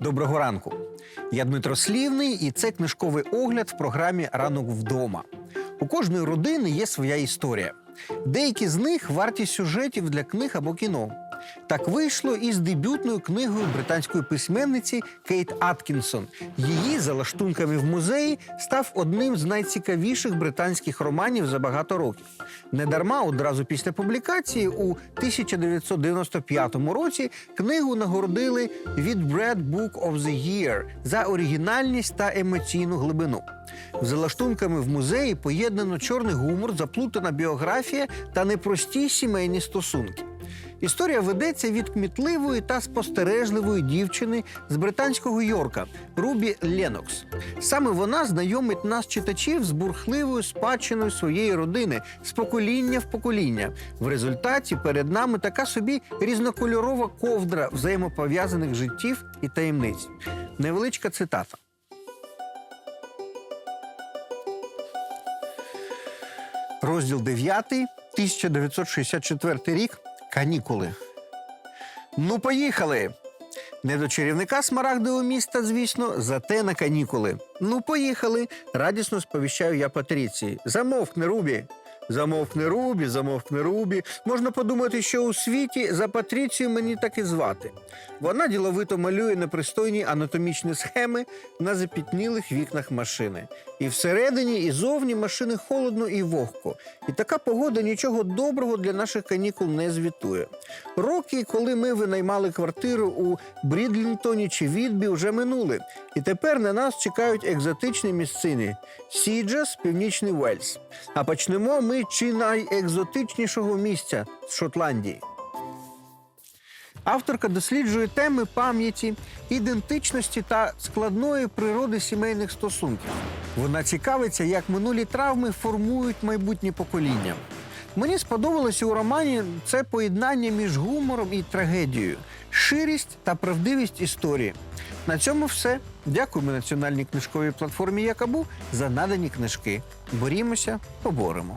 Доброго ранку. Я Дмитро Слівний, і це книжковий огляд в програмі Ранок вдома. У кожної родини є своя історія. Деякі з них варті сюжетів для книг або кіно. Так вийшло і з дебютною книгою британської письменниці Кейт Аткінсон. Її за лаштунками в музеї став одним з найцікавіших британських романів за багато років. Недарма одразу після публікації у 1995 році книгу нагородили від Bread Book of the Year за оригінальність та емоційну глибину. За лаштунками в музеї поєднано чорний гумор, заплутана біографія та непрості сімейні стосунки. Історія ведеться від кмітливої та спостережливої дівчини з британського Йорка Рубі Ленокс. Саме вона знайомить нас, читачів, з бурхливою спадщиною своєї родини з покоління в покоління. В результаті перед нами така собі різнокольорова ковдра взаємопов'язаних життів і таємниць. Невеличка цитата. Розділ 9, 1964 рік. Канікули. Ну, поїхали. Не до чарівника смарагдового міста, звісно, зате на канікули. Ну, поїхали. Радісно сповіщаю я Патріції. Замовкни, Рубі. Замовкни Рубі, замовкни Рубі. Можна подумати, що у світі за Патріцію мені так і звати. Вона діловито малює непристойні анатомічні схеми на запітнілих вікнах машини. І всередині, і зовні машини холодно і вогко. І така погода нічого доброго для наших канікул не звітує. Роки, коли ми винаймали квартиру у Брідлінтоні чи Відбі, вже минули. І тепер на нас чекають екзотичні місцини Сіджас, Північний Уельс. А почнемо ми чи найекзотичнішого місця з Шотландії. Авторка досліджує теми пам'яті, ідентичності та складної природи сімейних стосунків. Вона цікавиться, як минулі травми формують майбутнє покоління. Мені сподобалося у романі це поєднання між гумором і трагедією, ширість та правдивість історії. На цьому все. Дякуємо національній книжковій платформі Якабу за надані книжки. Борімося, поборемо.